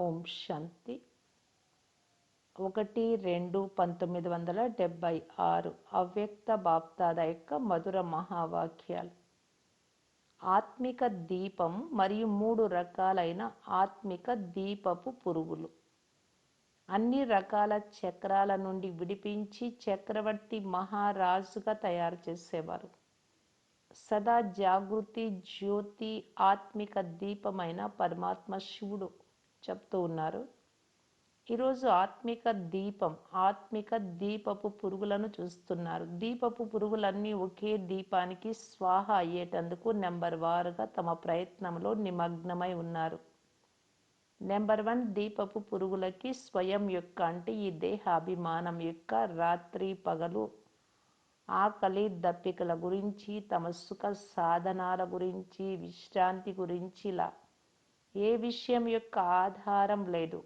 ఓం శాంతి. ఒకటి రెండు పంతొమ్మిది వందల డెబ్భై ఆరు అవ్యక్త బాప్తాద యొక్క మధుర మహావాక్యాలు. ఆత్మిక దీపం మరియు మూడు రకాలైన ఆత్మిక దీపపు పురుగులు. అన్ని రకాల చక్రాల నుండి విడిపించి చక్రవర్తి మహారాజుగా తయారు చేసేవారు. సదా జాగృతి జ్యోతి ఆత్మిక దీపమైన పరమాత్మ శివుడు. చెప్తూ ఉన్నారు. ఈరోజు ఆత్మిక దీపం ఆత్మిక దీపపు పురుగులను చూస్తున్నారు. దీపపు పురుగులన్నీ ఒకే దీపానికి స్వాహ అయ్యేటందుకు నెంబర్ వారుగా తమ ప్రయత్నంలో నిమగ్నమై ఉన్నారు. నెంబర్ వన్ దీపపు పురుగులకి స్వయం యొక్క అంటే ఈ దేహాభిమానం యొక్క రాత్రి పగలు ఆకలి దప్పికల గురించి తమ సుఖ సాధనాల గురించి విశ్రాంతి గురించి ఇలా ఏ విషయం యొక్క ఆధారం లేదు.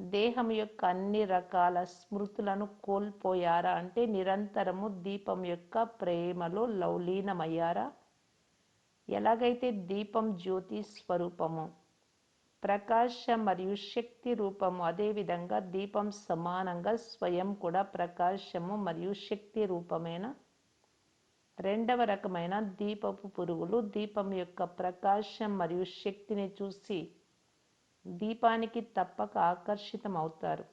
దేహం యొక్క అన్ని రకాల స్మృతులను కోల్పోయారా అంటే నిరంతరము దీపం యొక్క ప్రేమలో లౌలీనమయ్యారా? ఎలాగైతే దీపం జ్యోతి స్వరూపము ప్రకాశం మరియు శక్తి రూపము అదేవిధంగా దీపం సమానంగా స్వయం కూడా ప్రకాశము మరియు శక్తి రూపమైన? రెండవ రకమైన దీపపు పురుగులు దీపం యొక్క ప్రకాశం మరియు శక్తిని చూసి దీపానికి తప్పక ఆకర్షితం అవుతారు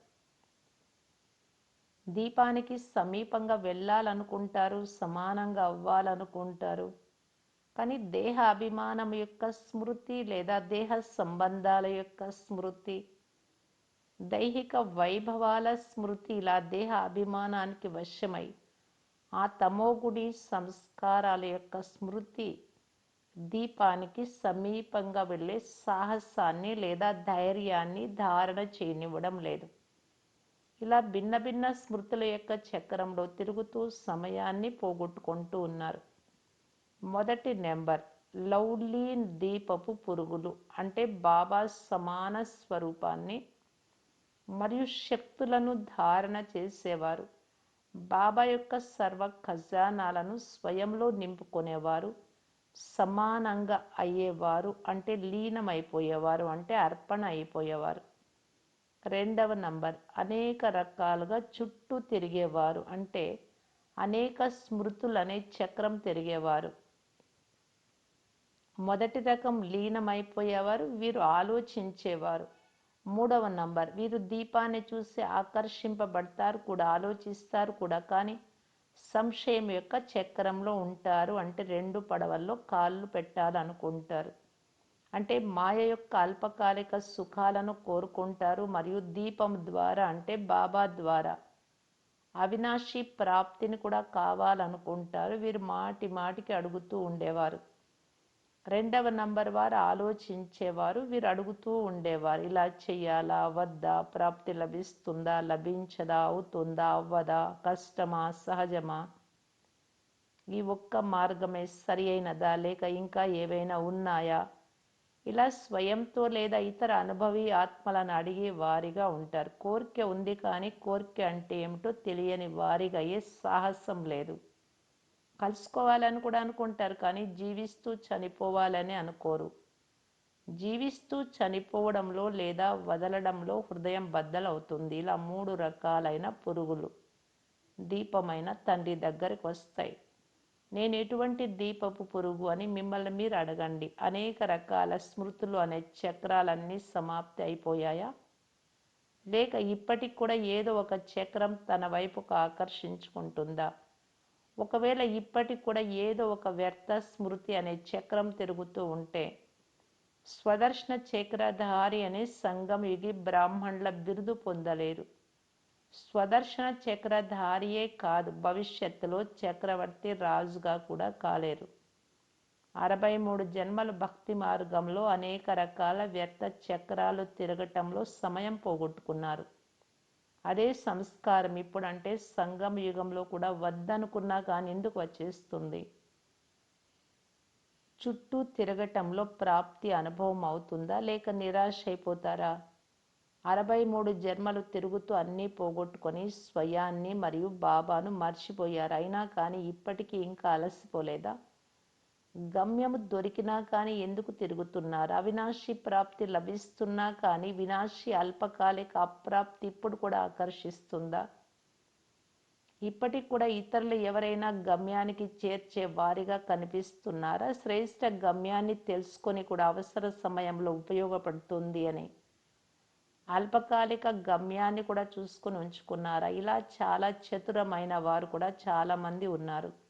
దీపానికి సమీపంగా వెళ్ళాలనుకుంటారు సమానంగా అవ్వాలనుకుంటారు. కానీ దేహ అభిమానం యొక్క స్మృతి లేదా దేహ సంబంధాల యొక్క స్మృతి దైహిక వైభవాల స్మృతి ఇలా దేహ అభిమానానికి వశమై ఆ తమోగుడి సంస్కారాల యొక్క స్మృతి దీపానికి సమీపంగా వెళ్ళే సాహసాన్ని లేదా ధైర్యాన్ని ధారణ చేయనివ్వడం లేదు. ఇలా భిన్న భిన్న స్మృతుల యొక్క చక్రంలో తిరుగుతూ సమయాన్ని పోగొట్టుకుంటూ ఉన్నారు. మొదటి నెంబర్ లవ్లీ దీపపు పురుగులు అంటే బాబా సమాన స్వరూపాన్ని మరియు శక్తులను ధారణ చేసేవారు. బాబా యొక్క సర్వ ఖజానాలను స్వయంలో నింపుకునేవారు సమానంగా అయ్యేవారు అంటే లీనమైపోయేవారు అంటే అర్పణ అయిపోయేవారు. రెండవ నంబర్ అనేక రకాలుగా చుట్టూ తిరిగేవారు అంటే అనేక స్మృతులు అనే చక్రం తిరిగేవారు. మొదటి రకం లీనమైపోయేవారు వీరు ఆలోచించేవారు. మూడవ నంబర్. వీరు దీపాన్ని చూసి ఆకర్షింపబడతారు కూడా ఆలోచిస్తారు కూడా కానీ సంశయం యొక్క చక్రంలో ఉంటారు. అంటే రెండు పడవల్లో కాళ్ళు పెట్టాలనుకుంటారు. అంటే మాయ యొక్క అల్పకాలిక సుఖాలను కోరుకుంటారు మరియు దీపం ద్వారా అంటే బాబా ద్వారా. అవినాశి ప్రాప్తిని కూడా కావాలనుకుంటారు. వీరు మాటి మాటికి అడుగుతూ ఉండేవారు. రెండవ నంబర్ వారు ఆలోచించేవారు వీరు అడుగుతూ ఉండేవారు ఇలా చేయాలా వద్దా ప్రాప్తి లభిస్తుందా లభించదా అవుతుందా అవ్వదా కష్టమా సహజమా? ఈ ఒక్క మార్గమే సరి అయినదా లేక ఇంకా ఏవైనా ఉన్నాయా? ఇలా స్వయంతో లేదా ఇతర అనుభవి ఆత్మలను అడిగే వారిగా ఉంటారు. కోరిక ఉంది కానీ కోరిక అంటే ఏమిటో తెలియని వారిగా ఏ సాహసం లేదు. కలుసుకోవాలని కూడా అనుకుంటారు కానీ జీవిస్తూ చనిపోవాలని అనుకోరు. జీవిస్తూ చనిపోవడంలో లేదా వదలడంలో హృదయం బద్దలవుతుంది. ఇలా మూడు రకాలైన పురుగులు దీపమైన తండ్రి దగ్గరికి వస్తాయి. నేను ఎటువంటి దీపపు పురుగు అని మిమ్మల్ని మీరు అడగండి. అనేక రకాల స్మృతులు అనే చక్రాలన్నీ సమాప్తి అయిపోయాయా? లేక ఇప్పటికి కూడా ఏదో ఒక చక్రం తన వైపుకు ఆకర్షించుకుంటుందా? ఒకవేళ ఇప్పటికి కూడా ఏదో ఒక వ్యర్థ స్మృతి అనే చక్రం తిరుగుతూ ఉంటే స్వదర్శన చక్రధారి అనే సంఘం ఇది బ్రాహ్మణుల బిరుదు పొందలేరు. స్వదర్శన చక్రధారియే కాదు భవిష్యత్తులో చక్రవర్తి రాజుగా కూడా కాలేరు. అరవై మూడు జన్మల భక్తి మార్గంలో అనేక రకాల వ్యర్థ చక్రాలు తిరగటంలో సమయం పోగొట్టుకున్నారు. అదే సంస్కారం ఇప్పుడు అంటే సంగమ యుగంలో కూడా వద్దనుకున్నా కానీ ఎందుకు వచ్చేస్తుంది? చుట్టూ తిరగటంలో ప్రాప్తి అనుభవం అవుతుందా? లేక నిరాశ అయిపోతారా? అరవై మూడు జన్మలు తిరుగుతూ అన్నీ పోగొట్టుకొని స్వయాన్ని మరియు బాబాను మర్చిపోయారు. అయినా కానీ ఇప్పటికీ ఇంకా అలసిపోలేదా? గమ్యము దొరికినా కానీ ఎందుకు తిరుగుతున్నారు? అవినాశి ప్రాప్తి లభిస్తున్నా కానీ వినాశి అల్పకాలిక అప్రాప్తి ఇప్పుడు కూడా ఆకర్షిస్తుందా? ఇప్పటికి కూడా ఇతరులు ఎవరైనా గమ్యానికి చేర్చే వారిగా కనిపిస్తున్నారా? శ్రేష్ట గమ్యాన్ని తెలుసుకొని కూడా అవసర సమయంలో ఉపయోగపడుతుంది అని. అల్పకాలిక గమ్యాన్ని కూడా చూసుకుని ఉంచుకున్నారా? ఇలా చాలా చతురమైన వారు కూడా చాలామంది ఉన్నారు.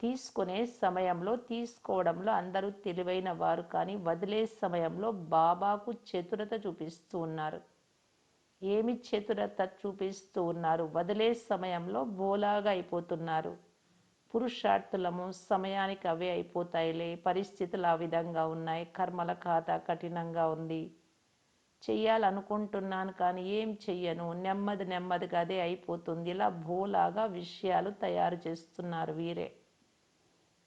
తీసుకునే సమయంలో తీసుకోవడంలో అందరూ తెలివైన వారు కానీ వదిలే సమయంలో బాబాకు చతురత చూపిస్తూ ఉన్నారు. ఏమి చతురత చూపిస్తూ ఉన్నారు? వదిలే సమయంలో బోలాగా అయిపోతున్నారు. పురుషార్థులము సమయానికి అవే అయిపోతాయిలే. పరిస్థితులు ఆ విధంగా ఉన్నాయి. కర్మల ఖాతా కఠినంగా ఉంది. చెయ్యాలనుకుంటున్నాను కానీ ఏం చెయ్యను? నెమ్మది నెమ్మదిగా అదే అయిపోతుంది. ఇలా భూలాగా విషయాలు తయారు చేస్తున్నారు వీరే.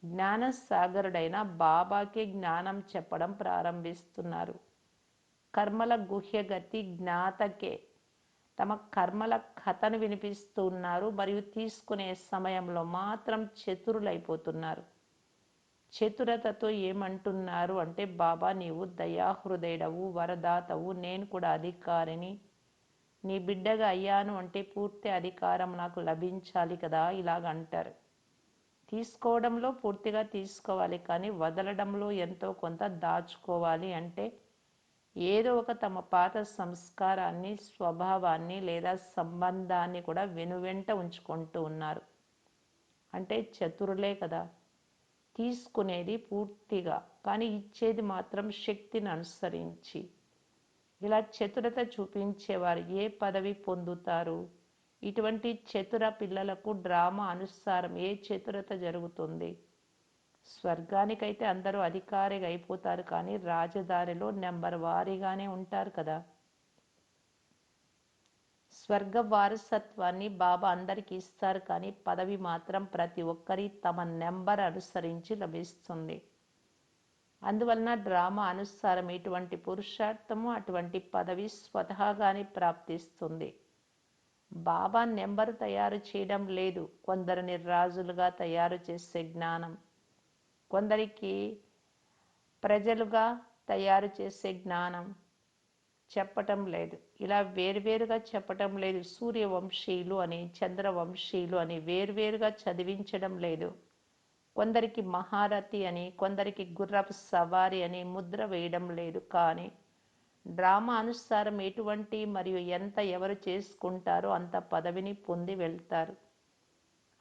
జ్ఞానసాగరుడైన బాబాకే జ్ఞానం చెప్పడం ప్రారంభిస్తున్నారు. కర్మల గుహ్యగతి జ్ఞాతకే. తమ కర్మల కథను వినిపిస్తున్నారు మరియు తీసుకునే సమయంలో మాత్రం చతురులైపోతున్నారు. చతురతతో ఏమంటున్నారు అంటే బాబా నీవు దయాహృదయుడవు వరదాతవు నేను కూడా అధికారిని. నీ బిడ్డగా అయ్యాను అంటే పూర్తి అధికారం నాకు లభించాలి కదా ఇలాగ అంటారు. తీసుకోవడంలో పూర్తిగా తీసుకోవాలి. కానీ వదలడంలో ఎంతో కొంత దాచుకోవాలి అంటే ఏదో ఒక తమ పాత సంస్కారాన్ని స్వభావాన్ని లేదా సంబంధాన్ని కూడా వెనువెంట ఉంచుకుంటూ ఉన్నారు. అంటే చతురులే కదా. తీసుకునేది పూర్తిగా. కానీ ఇచ్చేది మాత్రం శక్తిని అనుసరించి. ఇలా చతురత చూపించేవారు ఏ పదవి పొందుతారు? ఇటువంటి చతుర పిల్లలకు డ్రామా అనుసారం ఏ చతురత జరుగుతుంది? స్వర్గానికైతే అందరూ అధికారిగా అయిపోతారు కానీ రాజదారిలో నెంబర్ వారీగానే ఉంటారు కదా. స్వర్గ వారసత్వాన్ని బాబా అందరికీ ఇస్తారు కానీ పదవి మాత్రం ప్రతి ఒక్కరి తమ నెంబర్ అనుసరించి లభిస్తుంది. అందువలన డ్రామా అనుసారం ఇటువంటి పురుషార్థము అటువంటి పదవి స్వతహాగానే ప్రాప్తిస్తుంది. బాబా నెంబరు తయారు చేయడం లేదు. కొందరిని రాజులుగా తయారు చేసే జ్ఞానం. కొందరికి ప్రజలుగా తయారు చేసే జ్ఞానం చెప్పటం లేదు. ఇలా వేర్వేరుగా చెప్పటం లేదు. సూర్యవంశీయులు అని చంద్రవంశీయులు అని వేరువేరుగా చదివించడం లేదు. కొందరికి మహారథి అని కొందరికి గుర్రపు సవారి అని ముద్ర వేయడం లేదు. కానీ డ్రామా అనుసారం ఎటువంటి మరియు ఎంత ఎవరు చేసుకుంటారో అంత పదవిని పొంది వెళ్తారు.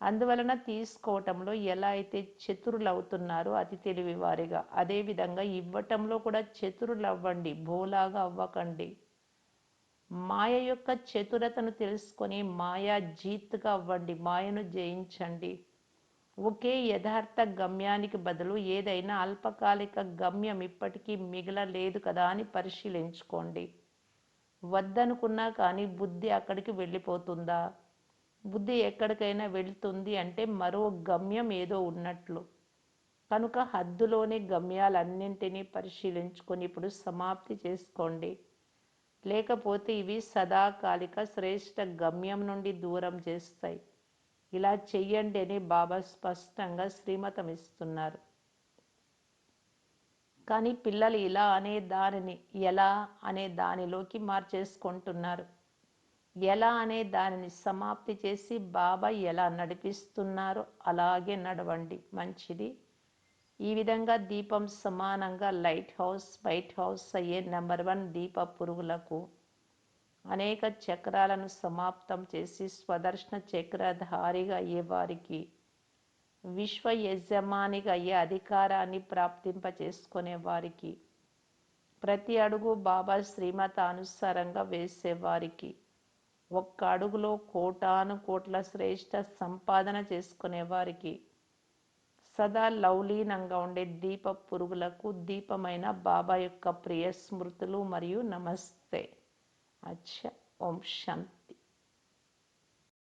అందువలన తీసుకోవటంలో ఎలా అయితే చతురులు అవుతున్నారో అతి తెలివి వారిగా అదేవిధంగా ఇవ్వటంలో కూడా చతురులు అవ్వండి భోలాగా అవ్వకండి. మాయ యొక్క చతురతను తెలుసుకొని మాయా జీత్గా అవ్వండి మాయను జయించండి. ఒకే యథార్థ గమ్యానికి బదులు ఏదైనా అల్పకాలిక గమ్యం ఇప్పటికీ మిగలలేదు కదా అని పరిశీలించుకోండి. వద్దనుకున్నా కానీ బుద్ధి అక్కడికి వెళ్ళిపోతుందా? బుద్ధి ఎక్కడికైనా వెళ్తుంది అంటే మరో గమ్యం ఏదో ఉన్నట్లు. కనుక హద్దులోని గమ్యాలన్నింటినీ పరిశీలించుకొని ఇప్పుడు సమాప్తి చేసుకోండి. లేకపోతే ఇవి సదాకాలిక శ్రేష్ట గమ్యం నుండి దూరం చేస్తాయి. ఇలా చెయ్యండి అని బాబా స్పష్టంగా శ్రీమతం ఇస్తున్నారు కానీ పిల్లలు ఇలా అనే దానిని ఎలా అనే దానిలోకి మార్చేసుకుంటున్నారు. ఎలా అనే దానిని సమాప్తి చేసి బాబా ఎలా నడిపిస్తున్నారో అలాగే నడవండి మంచిది. ఈ విధంగా దీపం సమానంగా లైట్ హౌస్ వైట్ హౌస్ అయ్యే నెంబర్ వన్ దీప పురుగులకు అనేక చక్రాలను సమాప్తం చేసి స్వదర్శన చక్రధారిగా అయ్యే వారికి విశ్వ యజమానిగా అయ్యే అధికారాన్ని ప్రాప్తింపచేసుకునే వారికి ప్రతి అడుగు బాబా శ్రీమత అనుసారంగా వేసేవారికి ఒక్క అడుగులో కోటాను కోట్ల శ్రేష్ట సంపాదన చేసుకునేవారికి సదా లౌలీనంగా ఉండే దీప పురుగులకు దీపమైన బాబా యొక్క ప్రియ స్మృతులు మరియు నమస్తే అచ్చ ఓం శాంతి